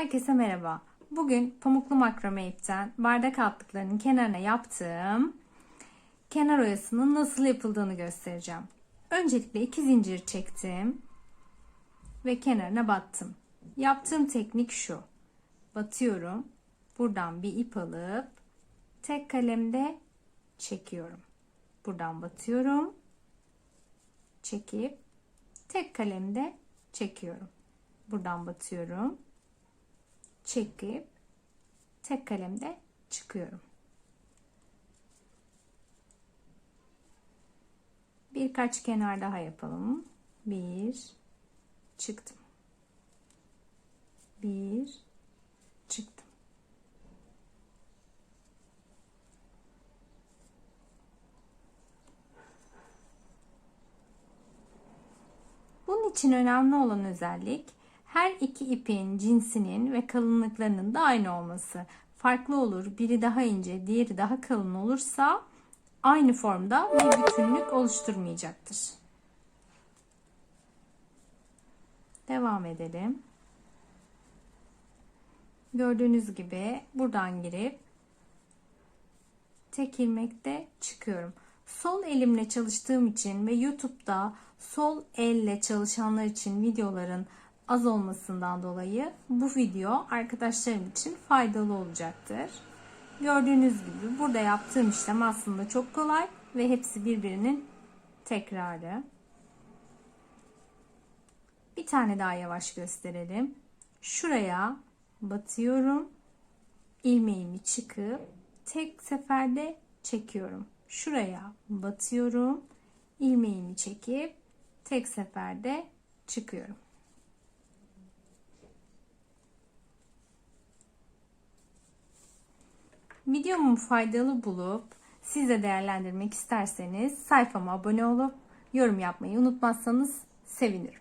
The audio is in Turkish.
Herkese merhaba. Bugün pamuklu makrame ipten bardak altlıklarının kenarına yaptığım kenar oyasının nasıl yapıldığını göstereceğim. Öncelikle iki zincir çektim ve kenarına battım. Yaptığım teknik şu. Batıyorum. Buradan bir ip alıp tek kalemde çekiyorum. Buradan batıyorum. Çekip tek kalemde çekiyorum. Buradan batıyorum. Çekip tek kalemde çıkıyorum. Birkaç kenar daha yapalım. Bir çıktım. Bir çıktım. Bunun için önemli olan özellik her iki ipin cinsinin ve kalınlıklarının da aynı olması. Farklı olur, biri daha ince, diğeri daha kalın olursa aynı formda bir bütünlük oluşturmayacaktır. Devam edelim. Gördüğünüz gibi buradan girip tek ilmekte çıkıyorum. Sol elimle çalıştığım için ve YouTube'da sol elle çalışanlar için videoların az olmasından dolayı bu video arkadaşlarım için faydalı olacaktır. Gördüğünüz gibi burada yaptığım işlem aslında çok kolay ve hepsi birbirinin tekrarı. Bir tane daha yavaş gösterelim. Şuraya batıyorum. ilmeğimi çıkıp tek seferde çekiyorum. Şuraya batıyorum. ilmeğimi çekip tek seferde çıkıyorum. Videomu faydalı bulup siz de değerlendirmek isterseniz sayfama abone olup yorum yapmayı unutmazsanız sevinirim.